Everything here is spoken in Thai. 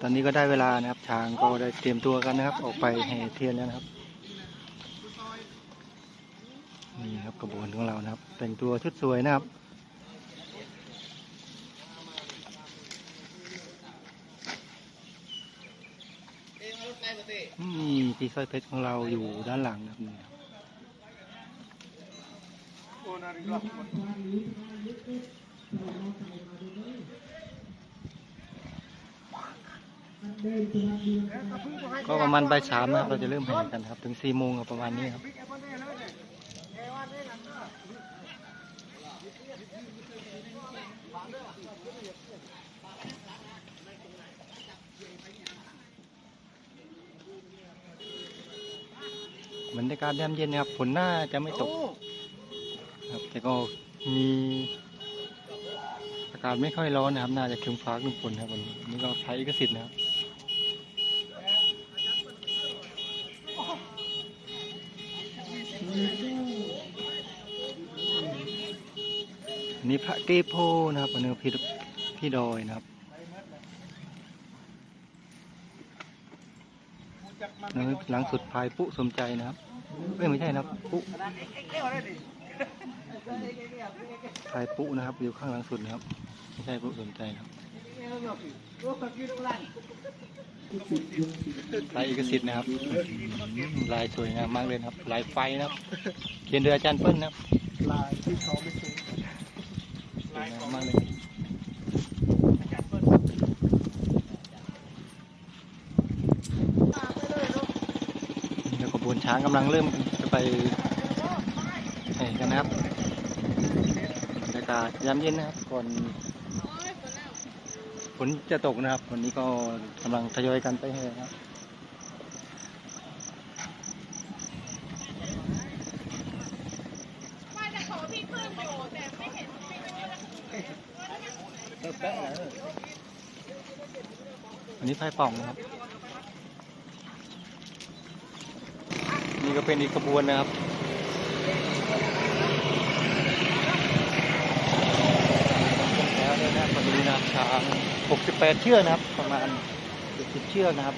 ตอนนี้ก็ได้เวลานะครับช้างก็ได้เตรียมตัวกันนะครับ ออกไปแห่เทียนแล้วนะครับนี่ครับกระบวนของเรานะครับ แต่งตัวชุดสวยนะครับนี่พี่สร้อยเพชรของเราอยู่ด้านหลังนะครับนี่ครับ ก็ประมาณบ่ายสามนะครับ เราจะเริ่มแห่กันครับ ถึงสี่โมงครับประมาณนี้ครับ บรรยากาศยามเย็นนะครับ ฝนน่าจะไม่ตกครับแต่ก็มีอากาศไม่ค่อยร้อนนะครับ น่าจะครึ้มฟ้าครึ้มฝนครับวันนี้นี่ก็ใช้เอกสิทธิ์นะครับ อันนี้พระเกโพนะครับอันนี้พี่พี่ดอยนะครับแล้วหลังสุดพายปุสมใจนะครับเอ้ยไม่ใช่นะครับปุพายปุนะครับอยู่ข้างหลังสุดนะครับไม่ใช่ปุสมใจนะครับลายเอกสิทธิ์นะครับ ลายสวยงามมากเลยครับ ลายไฟนะครับ เขียนโดยอาจารย์เปิ้ลนะครับ ลายที่เขาไม่สวย มากเลยขบวนช้างกำลังเริ่มจะไปแห่กันนะครับบรรยากาศยามเย็นนะครับก่อนฝนจะตกนะครับ วันนี้ก็กำลังทยอยกันไปแห่นะครับ ว่าจะขอพี่ปื้มอยู่แต่ไม่เห็นไม่รู้ว่า อันนี้ไฟป่องนะครับ นี่ก็เป็นอีกขบวนนะครับแล้วเนี่ยนะครันนี้นะครับช้าง68 เชือกนะครับ ประมาณ70เชือกนะครับ